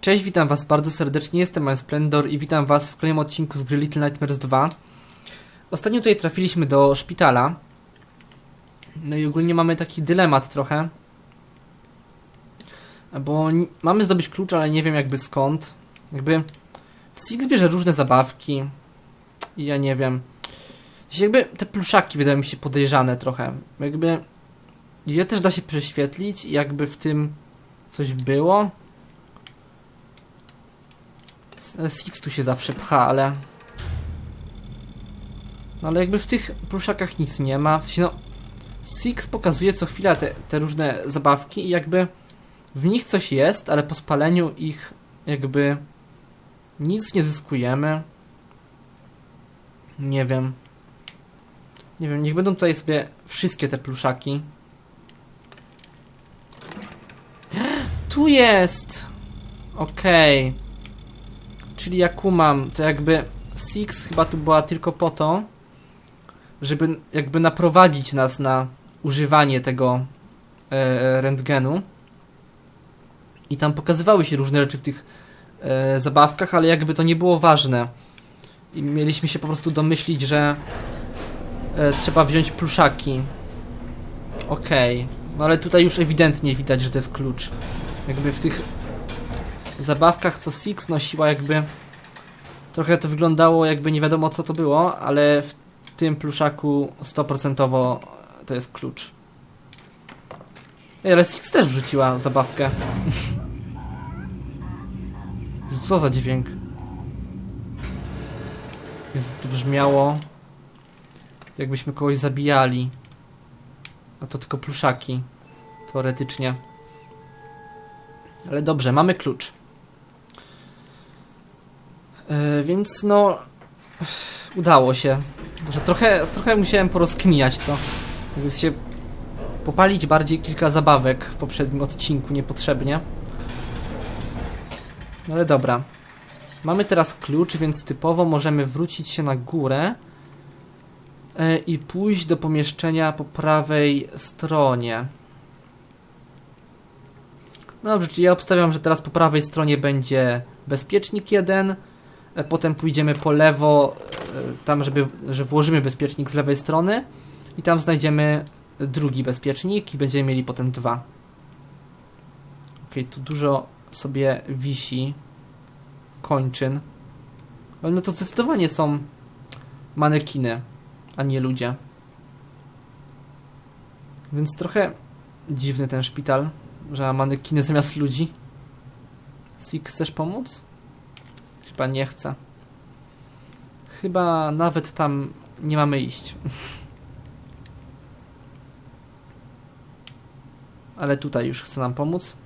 Cześć, witam was bardzo serdecznie, jestem Mają Splendor i witam was w kolejnym odcinku z gry Little Nightmares 2. Ostatnio tutaj trafiliśmy do szpitala. No i ogólnie mamy taki dylemat trochę. Bo mamy zdobyć klucz, ale nie wiem jakby skąd. Jakby Six bierze różne zabawki. I ja nie wiem. Jakby te pluszaki wydają mi się podejrzane trochę. Jakby je też da się prześwietlić i jakby w tym coś było. Six tu się zawsze pcha, ale... No ale jakby w tych pluszakach nic nie ma. W sensie no... Six pokazuje co chwila te, te różne zabawki i jakby w nich coś jest, ale po spaleniu ich jakby nic nie zyskujemy. Nie wiem. Nie wiem, niech będą tutaj sobie wszystkie te pluszaki. Tu jest! Okej. Czyli jak kumam, to jakby Six chyba tu była tylko po to, żeby jakby naprowadzić nas na używanie tego e, rentgenu. I tam pokazywały się różne rzeczy w tych e, zabawkach, ale jakby to nie było ważne. I mieliśmy się po prostu domyślić, że e, trzeba wziąć pluszaki. Okej. No ale tutaj już ewidentnie widać, że to jest klucz. Jakby w tych zabawkach, co Six nosiła, jakby trochę to wyglądało, jakby nie wiadomo co to było, ale w tym pluszaku 100% to jest klucz. Ej, ale Six też wrzuciła zabawkę. Co za dźwięk? Jezu, to brzmiało jakbyśmy kogoś zabijali. A to tylko pluszaki. Teoretycznie. Ale dobrze, mamy klucz. Yy, więc no... Udało się. Że trochę, trochę musiałem porozkminiać to. Jakby się popalić bardziej kilka zabawek w poprzednim odcinku niepotrzebnie. No ale dobra. Mamy teraz klucz, więc typowo możemy wrócić się na górę e, i pójść do pomieszczenia po prawej stronie. No Dobrze, czyli ja obstawiam, że teraz po prawej stronie będzie bezpiecznik jeden, e, potem pójdziemy po lewo, e, tam żeby, że włożymy bezpiecznik z lewej strony i tam znajdziemy drugi bezpiecznik i będziemy mieli potem dwa. Ok, tu dużo sobie wisi kończyn. Ale no to zdecydowanie są manekiny, a nie ludzie. Więc trochę dziwny ten szpital, że ma manekiny zamiast ludzi. Sik, chcesz pomóc? Chyba nie chce. Chyba nawet tam nie mamy iść. Ale tutaj już chce nam pomóc.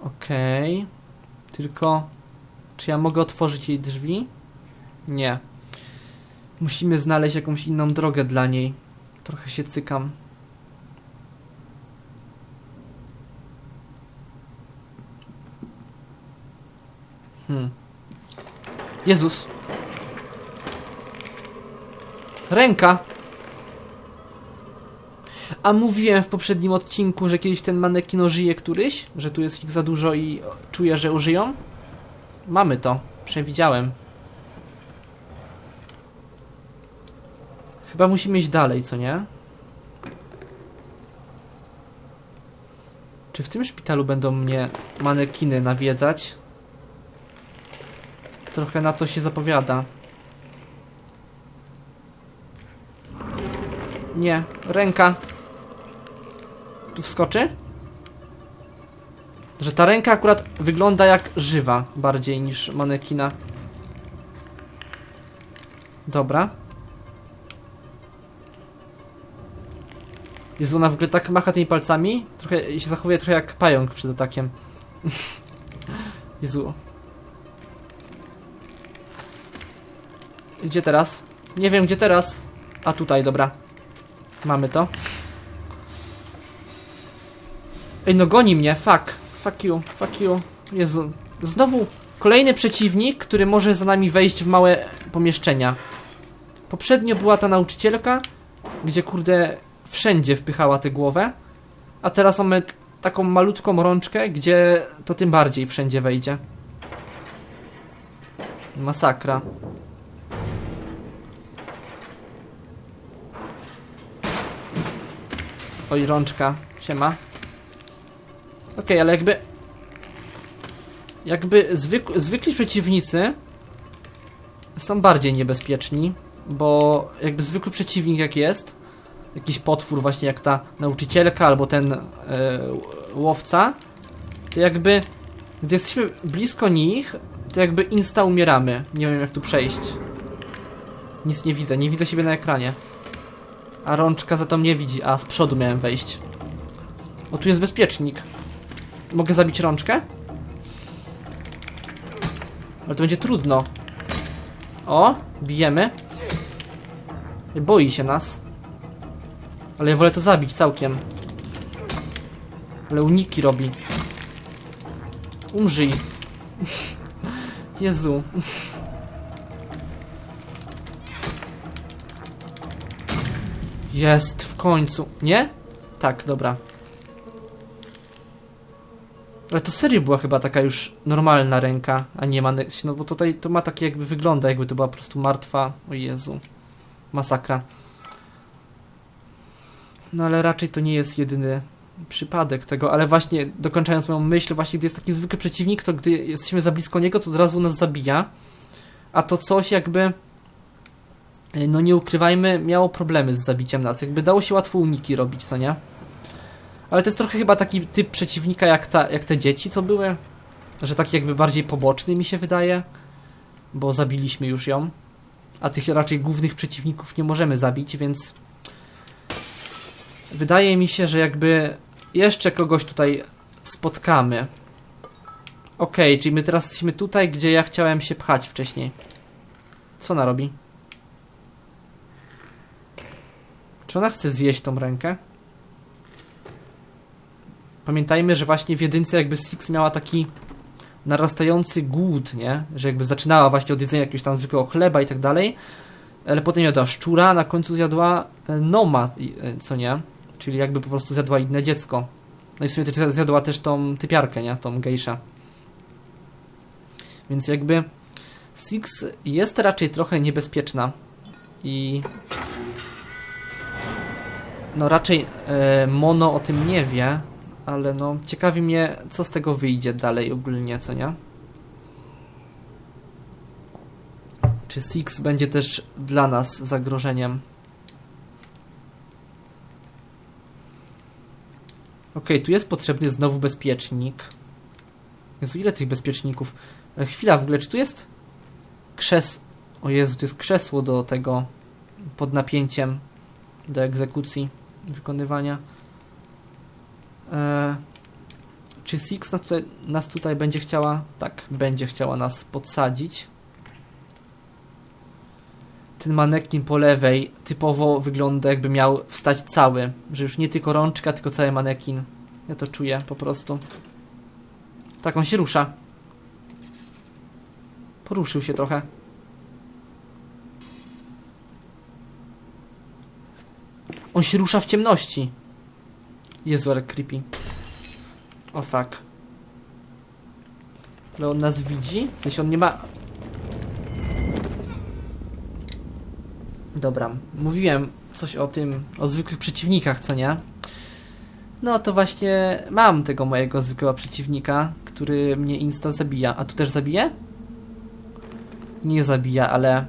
Okej. Tylko... Czy ja mogę otworzyć jej drzwi? Nie. Musimy znaleźć jakąś inną drogę dla niej. Trochę się cykam. Hmm. Jezus. Ręka. A mówiłem w poprzednim odcinku, że kiedyś ten manekin ożyje któryś? Że tu jest ich za dużo i czuję, że użyją? Mamy to. Przewidziałem. Chyba musimy iść dalej, co nie? Czy w tym szpitalu będą mnie manekiny nawiedzać? Trochę na to się zapowiada. Nie, ręka. Tu wskoczy? Że ta ręka akurat wygląda jak żywa bardziej niż manekina. Dobra. Jezu, ona w ogóle tak macha tymi palcami. Trochę się zachowuje trochę jak pająk przed atakiem. Jezu. Gdzie teraz? Nie wiem gdzie teraz. A tutaj, dobra. Mamy to. Ej, no goni mnie, fuck. Fuck you, fuck you. Jezu. Znowu kolejny przeciwnik, który może za nami wejść w małe pomieszczenia. Poprzednio była ta nauczycielka, gdzie kurde wszędzie wpychała tę głowę. A teraz mamy taką malutką rączkę, gdzie to tym bardziej wszędzie wejdzie. Masakra. Oj, rączka. Siema. Okej, ale jakby... Jakby zwyk, zwykli przeciwnicy są bardziej niebezpieczni, bo jakby zwykły przeciwnik jak jest, jakiś potwór właśnie jak ta nauczycielka albo ten e, łowca, to jakby gdy jesteśmy blisko nich, to jakby insta umieramy. Nie wiem jak tu przejść. Nic nie widzę, nie widzę siebie na ekranie. A rączka za to mnie widzi, a z przodu miałem wejść. O, tu jest bezpiecznik. Mogę zabić rączkę? Ale to będzie trudno. O, bijemy. Boi się nas. Ale ja wolę to zabić całkiem. Ale uniki robi. Umrzyj. Jezu. Jest w końcu. Nie? Tak, dobra. Ale to serio była chyba taka już normalna ręka, a nie ma... No bo tutaj to ma takie jakby wygląda, jakby to była po prostu martwa. O Jezu. Masakra. No ale raczej to nie jest jedyny przypadek tego, ale właśnie dokończając moją myśl, właśnie gdy jest taki zwykły przeciwnik, to gdy jesteśmy za blisko niego, to od razu nas zabija. A to coś jakby no nie ukrywajmy, miało problemy z zabiciem nas. Jakby dało się łatwo uniki robić, co nie? Ale to jest trochę chyba taki typ przeciwnika jak, ta, jak te dzieci, co były. Że taki jakby bardziej poboczny mi się wydaje. Bo zabiliśmy już ją. A tych raczej głównych przeciwników nie możemy zabić, więc... Wydaje mi się, że jakby jeszcze kogoś tutaj spotkamy. Okej, okay, czyli my teraz jesteśmy tutaj, gdzie ja chciałem się pchać wcześniej. Co ona robi? Czy ona chce zjeść tą rękę? Pamiętajmy, że właśnie w jedynce jakby Six miała taki narastający głód, nie? Że jakby zaczynała właśnie od jedzenia jakiegoś tam zwykłego chleba i tak dalej, ale potem jadła szczura, na końcu zjadła e, noma, e, co nie? Czyli jakby po prostu zjadła inne dziecko. No i w sumie też zjadła też tą typiarkę, nie? Tą gejszę. Więc jakby Six jest raczej trochę niebezpieczna i no raczej e, Mono o tym nie wie, ale no ciekawi mnie, co z tego wyjdzie dalej ogólnie, co nie? Czy Six będzie też dla nas zagrożeniem? Ok, tu jest potrzebny znowu bezpiecznik. Jezu, ile tych bezpieczników? E, chwila, w ogóle, czy tu jest krzes... O Jezu, to jest krzesło do tego pod napięciem do egzekucji wykonywania. Eee, czy Six nas tutaj, nas tutaj będzie chciała? Tak, będzie chciała nas podsadzić. Ten manekin po lewej typowo wygląda jakby miał wstać cały, że już nie tylko rączka, tylko cały manekin. Ja to czuję po prostu. Tak, on się rusza. Poruszył się trochę. On się rusza w ciemności. Jezu, ale creepy. O fuck. Ale on nas widzi? W sensie on nie ma... Dobra, mówiłem coś o tym, o zwykłych przeciwnikach, co nie? No to właśnie mam tego mojego zwykłego przeciwnika, który mnie insta zabija. A tu też zabije? Nie zabija, ale...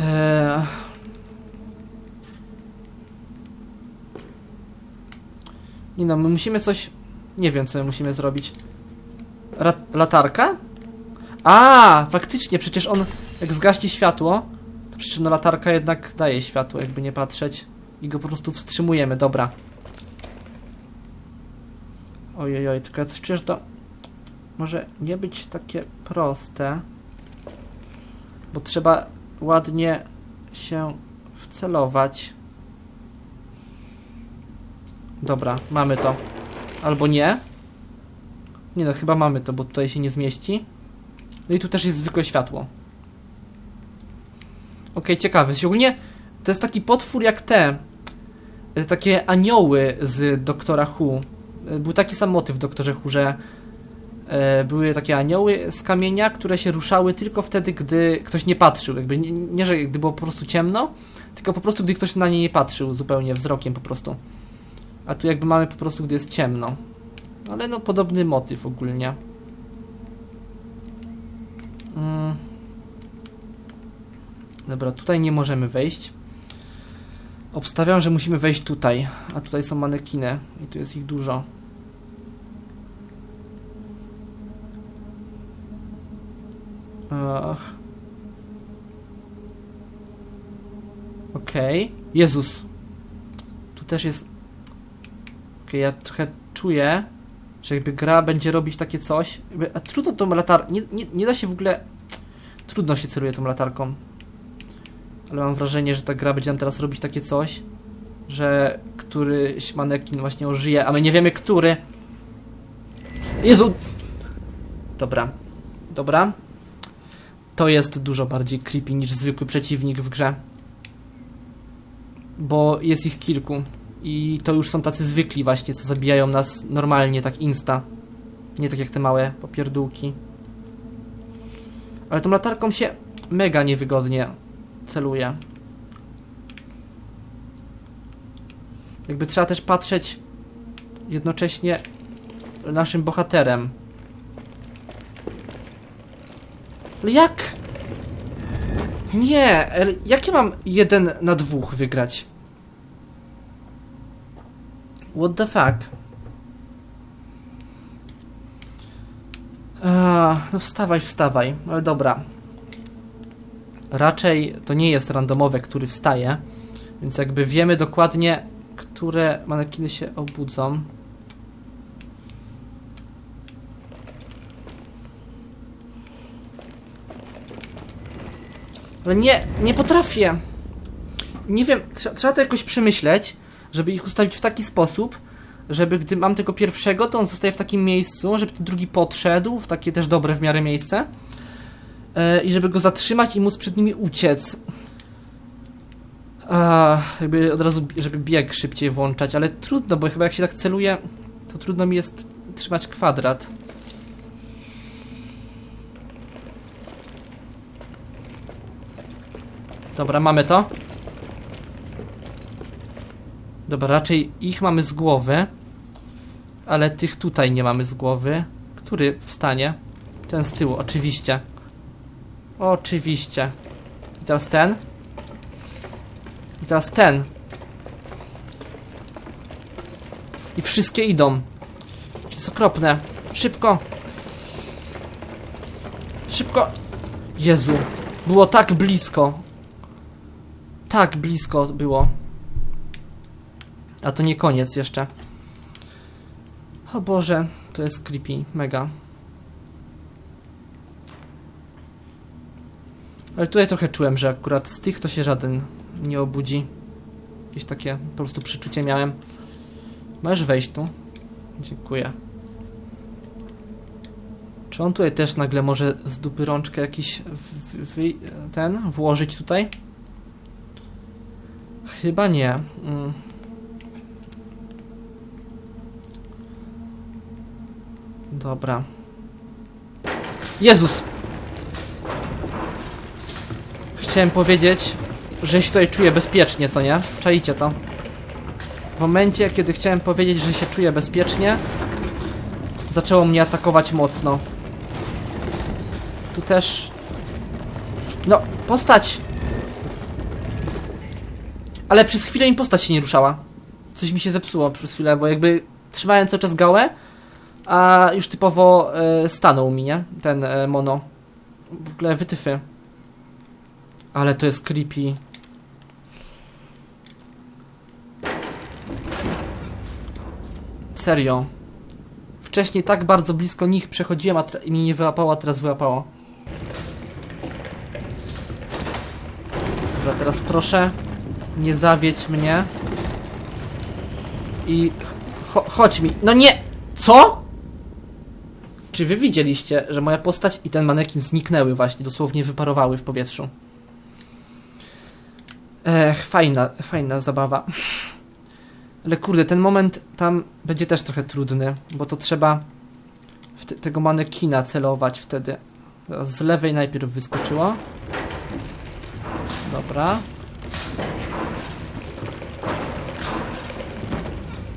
Eee... Nie no, my musimy coś... Nie wiem, co my musimy zrobić. Ra latarka? A, faktycznie, przecież on jak zgaśnie światło, to przecież no latarka jednak daje światło, jakby nie patrzeć. I go po prostu wstrzymujemy, dobra. Ojej, oj, tylko ja coś czuję, to może nie być takie proste. Bo trzeba ładnie się wcelować. Dobra, mamy to. Albo nie. Nie no, chyba mamy to, bo tutaj się nie zmieści. No i tu też jest zwykłe światło. Okay, ciekawe. Ogólnie to jest taki potwór jak te. e, takie anioły z Doktora Who. E, Był taki sam motyw w Doktorze Who, że e, były takie anioły z kamienia, które się ruszały tylko wtedy, gdy ktoś nie patrzył. Jakby nie, nie że gdy było po prostu ciemno, tylko po prostu gdy ktoś na nie nie patrzył zupełnie wzrokiem po prostu. A tu jakby mamy po prostu, gdy jest ciemno. Ale no podobny motyw ogólnie. Mm. Dobra, tutaj nie możemy wejść. Obstawiam, że musimy wejść tutaj. A tutaj są manekiny i tu jest ich dużo. Ach. Okej. Jezus. Tu też jest... Ja trochę czuję, że jakby gra będzie robić takie coś. Jakby, a trudno tą latarką... Nie, nie, nie da się w ogóle... Trudno się celuje tą latarką. Ale mam wrażenie, że ta gra będzie nam teraz robić takie coś, że któryś manekin właśnie ożyje, a my nie wiemy, który. Jezu! Dobra. Dobra. To jest dużo bardziej creepy niż zwykły przeciwnik w grze. Bo jest ich kilku. I to już są tacy zwykli właśnie, co zabijają nas normalnie, tak insta. Nie tak jak te małe popierdółki. Ale tą latarką się mega niewygodnie celuje. Jakby trzeba też patrzeć jednocześnie naszym bohaterem. Ale jak? Nie, ale jak ja mam jeden na dwóch wygrać? What the fuck? Eee, no wstawaj, wstawaj. Ale dobra. Raczej to nie jest randomowe, który wstaje. Więc jakby wiemy dokładnie, które manekiny się obudzą. Ale nie, nie potrafię. Nie wiem, trze- trzeba to jakoś przemyśleć, żeby ich ustawić w taki sposób, żeby gdy mam tego pierwszego, to on zostaje w takim miejscu, żeby ten drugi podszedł w takie też dobre w miarę miejsce e, i żeby go zatrzymać i móc przed nimi uciec. A, jakby od razu, żeby bieg szybciej włączać, ale trudno, bo chyba jak się tak celuje, to trudno mi jest trzymać kwadrat. Dobra, mamy to. Dobra, raczej ich mamy z głowy, ale tych tutaj nie mamy z głowy. Który wstanie? Ten z tyłu, oczywiście. Oczywiście. I teraz ten. I teraz ten. I wszystkie idą. To jest okropne. Szybko. Szybko. Jezu. Było tak blisko. Tak blisko było. A to nie koniec jeszcze. O Boże, to jest creepy, mega. Ale tutaj trochę czułem, że akurat z tych to się żaden nie obudzi. Jakieś takie po prostu przeczucie miałem. Możesz wejść tu. Dziękuję. Czy on tutaj też nagle może z dupy rączkę jakiś w, wy, ten włożyć tutaj? Chyba nie. Mm. Dobra. Jezus! Chciałem powiedzieć, że się tutaj czuję bezpiecznie, co nie? Czajcie to. W momencie, kiedy chciałem powiedzieć, że się czuję bezpiecznie, zaczęło mnie atakować mocno. Tu też... No, postać! Ale przez chwilę mi postać się nie ruszała. Coś mi się zepsuło przez chwilę, bo jakby trzymałem cały czas gałę, a już typowo e, stanął mi, nie? Ten e, mono. W ogóle wytyfy. Ale to jest creepy. Serio. Wcześniej tak bardzo blisko nich przechodziłem, a tra- i mnie nie wyłapało, a teraz wyłapało. Dobra, teraz proszę, nie zawiedź mnie. I cho chodź mi. No nie! Co? Czy wy widzieliście, że moja postać i ten manekin zniknęły właśnie, dosłownie wyparowały w powietrzu? Ech, fajna, fajna zabawa. Ale kurde, ten moment tam będzie też trochę trudny, bo to trzeba tego manekina celować wtedy. Z lewej najpierw wyskoczyło. Dobra.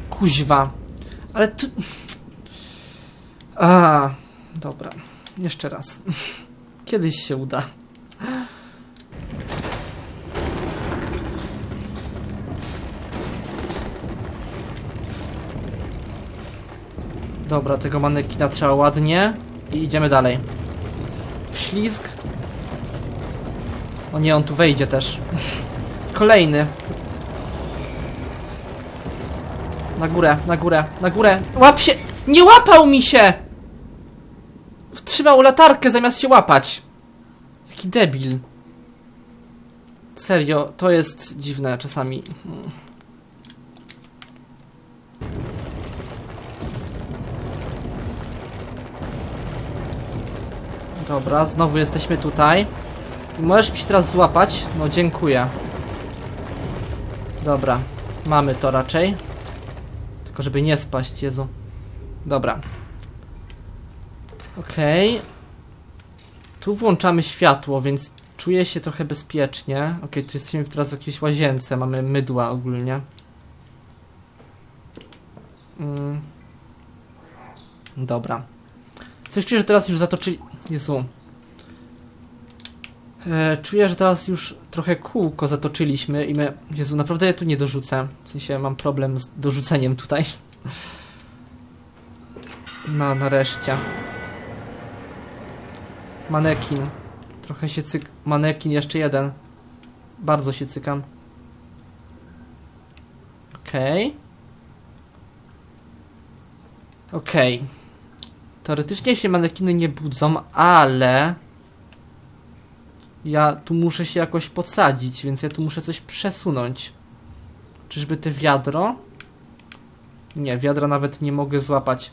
Kuźwa. Ale tu... A, dobra. Jeszcze raz. Kiedyś się uda. Dobra, tego manekina trzeba ładnie i idziemy dalej. Wślizg. O nie, on tu wejdzie też. Kolejny. Na górę, na górę, na górę. Łap się! Nie łapał mi się! Wtrzymał latarkę zamiast się łapać. Jaki debil. Serio, to jest dziwne czasami. Dobra, znowu jesteśmy tutaj. Możesz mi się teraz złapać? No dziękuję. Dobra, mamy to raczej. Tylko żeby nie spaść, Jezu. Dobra. Okej. Tu włączamy światło, więc czuję się trochę bezpiecznie. Okej, tu jesteśmy teraz w jakiejś łazience, mamy mydła ogólnie. Mm. Dobra. Coś czuję, że teraz już zatoczyli... Jezu. E, czuję, że teraz już trochę kółko zatoczyliśmy i my... Jezu, naprawdę ja tu nie dorzucę. W sensie mam problem z dorzuceniem tutaj. No, nareszcie. Manekin. Trochę się cyk... Manekin, jeszcze jeden. Bardzo się cykam. Okej. Okej. Teoretycznie się manekiny nie budzą, ale... Ja tu muszę się jakoś podsadzić, więc ja tu muszę coś przesunąć. Czyżby te wiadro? Nie, wiadra nawet nie mogę złapać.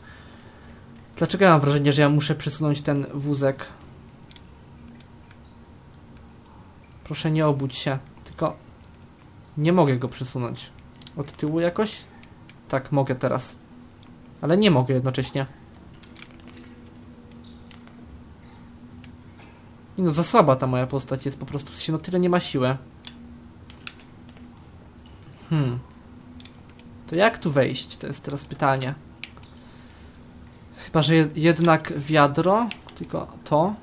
Dlaczego ja mam wrażenie, że ja muszę przesunąć ten wózek? Proszę nie obudź się. Tylko nie mogę go przesunąć. Od tyłu jakoś? Tak, mogę teraz. Ale nie mogę jednocześnie. I no za słaba ta moja postać jest po prostu. Sensie, no tyle nie ma siły. Hmm. To jak tu wejść? To jest teraz pytanie. Chyba, że je- jednak wiadro, tylko to.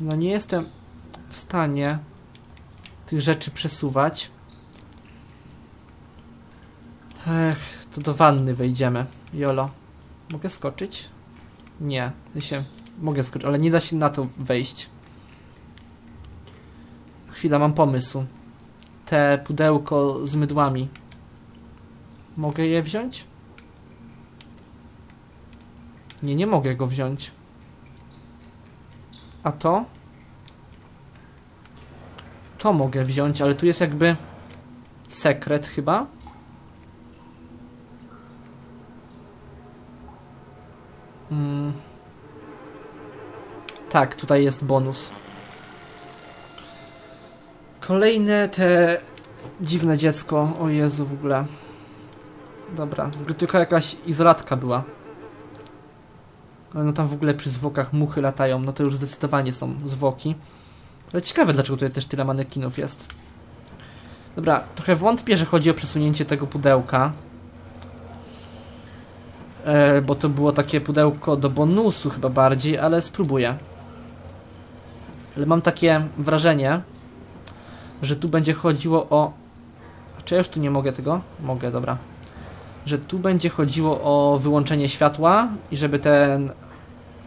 No nie jestem w stanie tych rzeczy przesuwać. Ech, to do wanny wejdziemy. Jolo. Mogę skoczyć? Nie. Ja się mogę skoczyć, ale nie da się na to wejść. Chwila, mam pomysł. Te pudełko z mydłami. Mogę je wziąć? Nie, nie mogę go wziąć. A to? To mogę wziąć, ale tu jest jakby sekret chyba. Mm. Tak, tutaj jest bonus. Kolejne te dziwne dziecko. O Jezu, w ogóle. Dobra, w ogóle tylko jakaś izolatka była. Ale no tam w ogóle przy zwłokach muchy latają, no to już zdecydowanie są zwłoki. Ale ciekawe, dlaczego tutaj też tyle manekinów jest. Dobra, trochę wątpię, że chodzi o przesunięcie tego pudełka. E, bo to było takie pudełko do bonusu chyba bardziej, ale spróbuję. Ale mam takie wrażenie, że tu będzie chodziło o... Czy ja już tu nie mogę tego? Mogę, dobra. Że tu będzie chodziło o wyłączenie światła i żeby ten,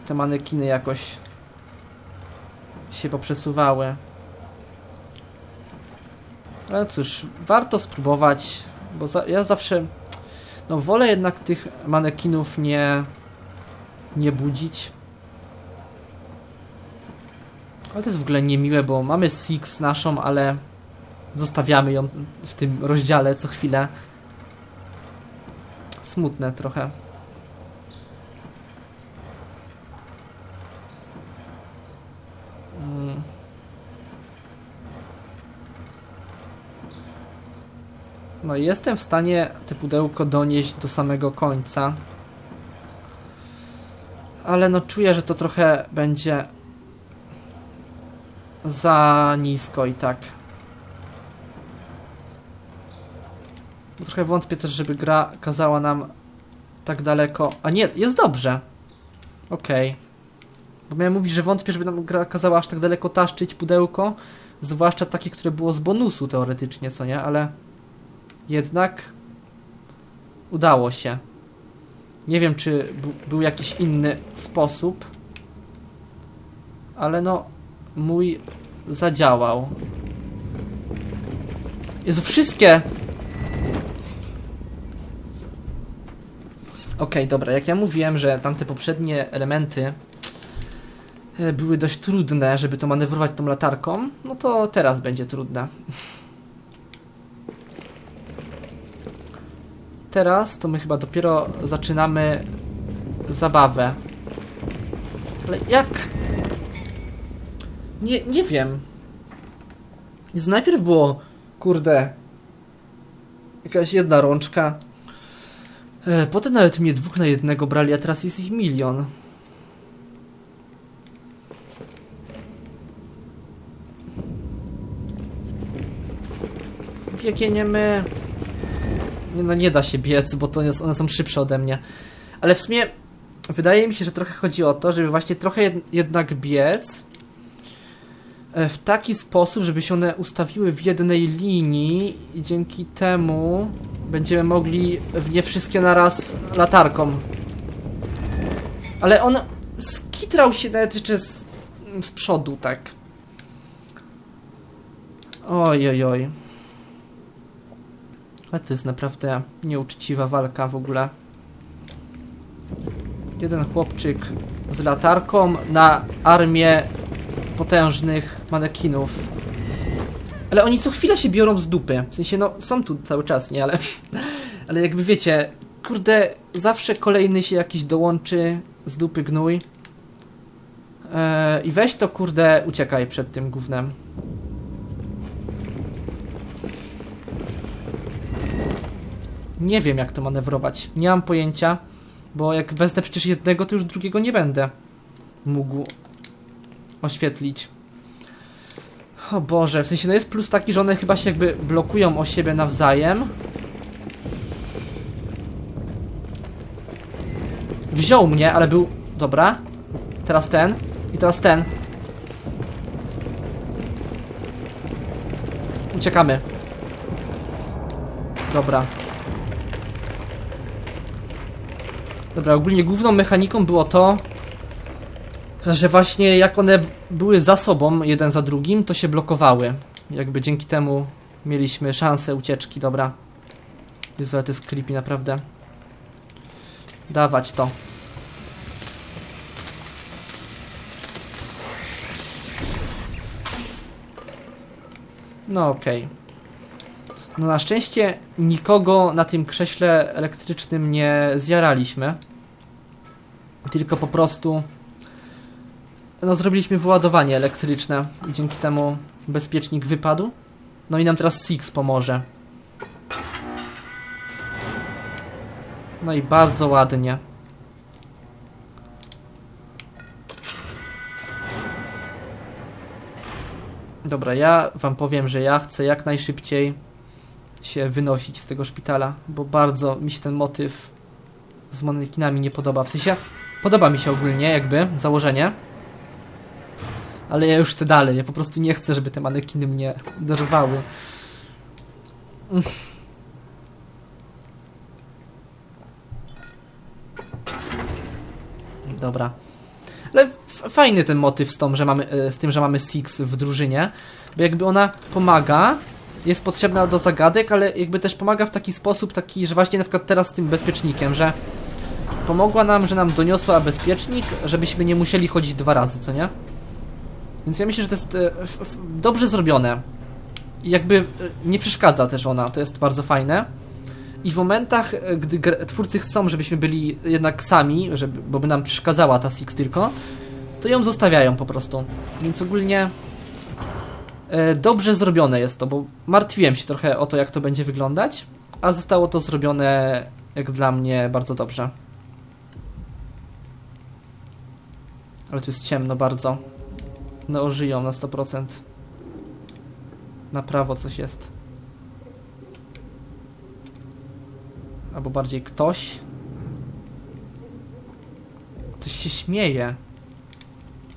te manekiny jakoś się poprzesuwały. Ale cóż, warto spróbować, bo za, ja zawsze no wolę jednak tych manekinów nie nie budzić. Ale to jest w ogóle niemiłe, bo mamy Six naszą, ale zostawiamy ją w tym rozdziale co chwilę. Smutne trochę. No jestem w stanie te pudełko donieść do samego końca. Ale no czuję, że to trochę będzie za nisko i tak. Trochę wątpię też, żeby gra kazała nam tak daleko. A nie, jest dobrze. Okej. Bo miałem mówić, że wątpię, żeby nam gra kazała aż tak daleko taszczyć pudełko. Zwłaszcza takie, które było z bonusu teoretycznie, co nie? Ale jednak udało się. Nie wiem, czy był jakiś inny sposób, ale no, mój zadziałał. Jezu, wszystkie! Okej, dobra, jak ja mówiłem, że tamte poprzednie elementy e, były dość trudne, żeby to manewrować tą latarką, no to teraz będzie trudne. Teraz to my chyba dopiero zaczynamy zabawę. Ale jak? Nie, nie wiem. Jezu, najpierw było, kurde, jakaś jedna rączka. E, potem nawet mnie dwóch na jednego brali, a teraz jest ich milion. Biegniemy. Nie, no nie da się biec, bo to one są szybsze ode mnie. Ale w sumie wydaje mi się, że trochę chodzi o to, żeby właśnie trochę jed, jednak biec e, w taki sposób, żeby się one ustawiły w jednej linii i dzięki temu będziemy mogli w nie wszystkie naraz latarką. Ale on skitrał się nawet jeszcze z, z przodu, tak. Oj, oj, oj. Ale to jest naprawdę nieuczciwa walka w ogóle. Jeden chłopczyk z latarką na armię potężnych manekinów. Ale oni co chwilę się biorą z dupy. W sensie, no, są tu cały czas, nie? Ale, ale jakby wiecie, kurde, zawsze kolejny się jakiś dołączy z dupy gnój. Eee, I weź to, kurde, uciekaj przed tym gównem. Nie wiem, jak to manewrować. Nie mam pojęcia, bo jak wezmę przecież jednego, to już drugiego nie będę mógł oświetlić. O Boże, w sensie no jest plus taki, że one chyba się jakby blokują o siebie nawzajem. Wziął mnie, ale był... Dobra. Teraz ten. I teraz ten. Uciekamy. Dobra. Dobra, ogólnie główną mechaniką było to, że właśnie jak one były za sobą, jeden za drugim, to się blokowały. Jakby dzięki temu mieliśmy szansę ucieczki, dobra. Jezu, ale to jest creepy, naprawdę. Dawać to. No okej. No na szczęście nikogo na tym krześle elektrycznym nie zjaraliśmy. Tylko po prostu no zrobiliśmy wyładowanie elektryczne i dzięki temu bezpiecznik wypadł. No i nam teraz Six pomoże. No i bardzo ładnie. Dobra, ja wam powiem, że ja chcę jak najszybciej się wynosić z tego szpitala, bo bardzo mi się ten motyw z manekinami nie podoba. W sensie podoba mi się ogólnie jakby założenie, ale ja już chcę dalej. Ja po prostu nie chcę, żeby te manekiny mnie dorwały. Dobra. Ale fajny ten motyw z, tą, że mamy, e, z tym, że mamy Six w drużynie, bo jakby ona pomaga, jest potrzebna do zagadek, ale jakby też pomaga w taki sposób, taki, że właśnie na przykład teraz z tym bezpiecznikiem, że pomogła nam, że nam doniosła bezpiecznik, żebyśmy nie musieli chodzić dwa razy, co nie? Więc ja myślę, że to jest e, dobrze zrobione. I jakby e, nie przeszkadza też ona, to jest bardzo fajne. I w momentach, e, gdy twórcy chcą, żebyśmy byli jednak sami, żeby, bo by nam przeszkadzała ta Six tylko, to ją zostawiają po prostu. Więc ogólnie dobrze zrobione jest to, bo martwiłem się trochę o to, jak to będzie wyglądać. a zostało to zrobione, jak dla mnie, bardzo dobrze. Ale tu jest ciemno bardzo. No żyją na 100%. Na prawo coś jest. Albo bardziej ktoś. Ktoś się śmieje.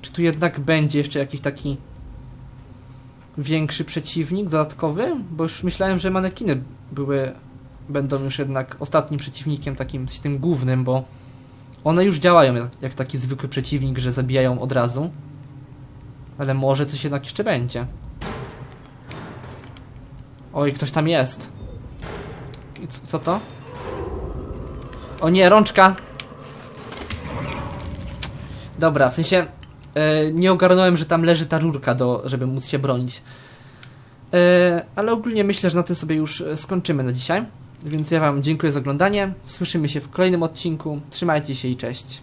Czy tu jednak będzie jeszcze jakiś taki większy przeciwnik dodatkowy? Bo już myślałem, że manekiny były, będą już jednak ostatnim przeciwnikiem takim, tym głównym, bo one już działają jak, jak taki zwykły przeciwnik, że zabijają od razu. Ale może coś jednak jeszcze będzie. Oj, ktoś tam jest. I co, co to? O nie, rączka! Dobra, w sensie nie ogarnąłem, że tam leży ta rurka, do, żeby móc się bronić. E, ale ogólnie myślę, że na tym sobie już e, skończymy na dzisiaj. Więc ja Wam dziękuję za oglądanie. Słyszymy się w kolejnym odcinku. Trzymajcie się i cześć.